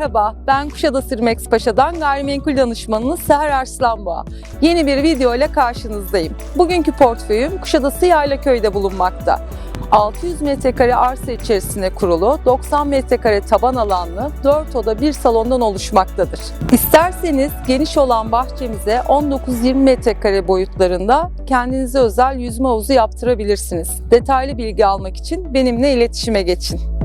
Merhaba, ben Kuşadası Irmex Paşa'dan gayrimenkul danışmanınız Seher Arslanboğa. Yeni bir video ile karşınızdayım. Bugünkü portföyüm Kuşadası Yaylaköy'de bulunmakta. 600 metrekare arsa içerisinde kurulu, 90 metrekare taban alanlı, 4 oda 1 salondan oluşmaktadır. İsterseniz geniş olan bahçemize 19-20 metrekare boyutlarında kendinize özel yüzme havuzu yaptırabilirsiniz. Detaylı bilgi almak için benimle iletişime geçin.